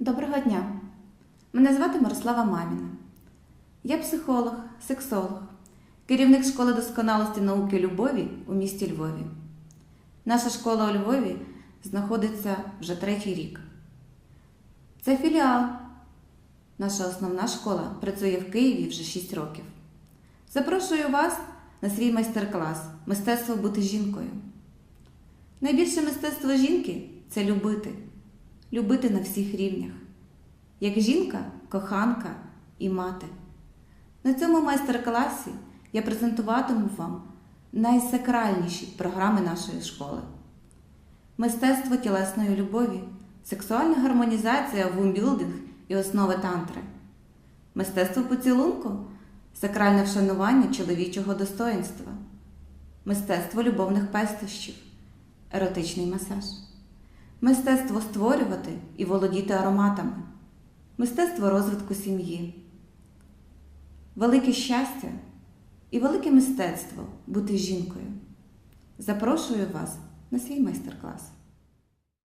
Доброго дня! Мене звати Мирослава Маміна. Я психолог, сексолог, керівник школи досконалості науки любові у місті Львові. Наша школа у Львові знаходиться вже третій рік. Це філіал. Наша основна школа працює в Києві вже 6 років. Запрошую вас на свій майстер-клас Мистецтво бути жінкою. Найбільше мистецтво жінки це любити, любити на всіх рівнях, як жінка, коханка і мати. На цьому майстер-класі я презентуватиму вам найсакральніші програми нашої школи: мистецтво тілесної любові, сексуальна гармонізація, вумбілдинг і основи тантри, мистецтво поцілунку, сакральне вшанування чоловічого достоїнства, мистецтво любовних пестощів, еротичний масаж, мистецтво створювати і володіти ароматами, мистецтво розвитку сім'ї, велике щастя і велике мистецтво бути жінкою. Запрошую вас на свій майстер-клас.